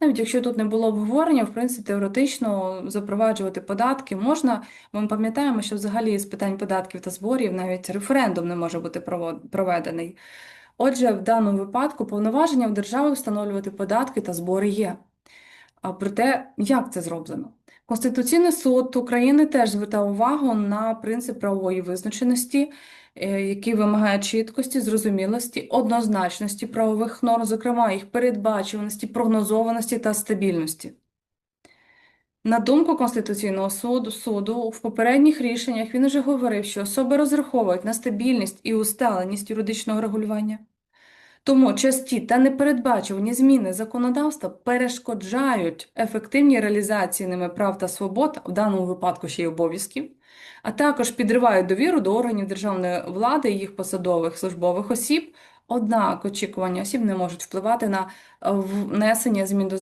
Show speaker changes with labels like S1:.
S1: Навіть якщо тут не було обговорення, в принципі, теоретично запроваджувати податки можна. Ми пам'ятаємо, що взагалі з питань податків та зборів навіть референдум не може бути проведений. Отже, в даному випадку повноваження в держави встановлювати податки та збори є. А проте, як це зроблено? Конституційний суд України теж звертав увагу на принцип правової визначеності, е, який вимагає чіткості, зрозумілості, однозначності правових норм, зокрема їх передбачуваності, прогнозованості та стабільності. На думку Конституційного суду, суду, в попередніх рішеннях він вже говорив, що особи розраховують на стабільність і усталеність юридичного регулювання. Тому часті та непередбачувані зміни законодавства перешкоджають ефективній реалізації ними прав та свобод, в даному випадку ще й обов'язків, а також підривають довіру до органів державної влади і їх посадових службових осіб. Однак очікування осіб не можуть впливати на е, внесення змін до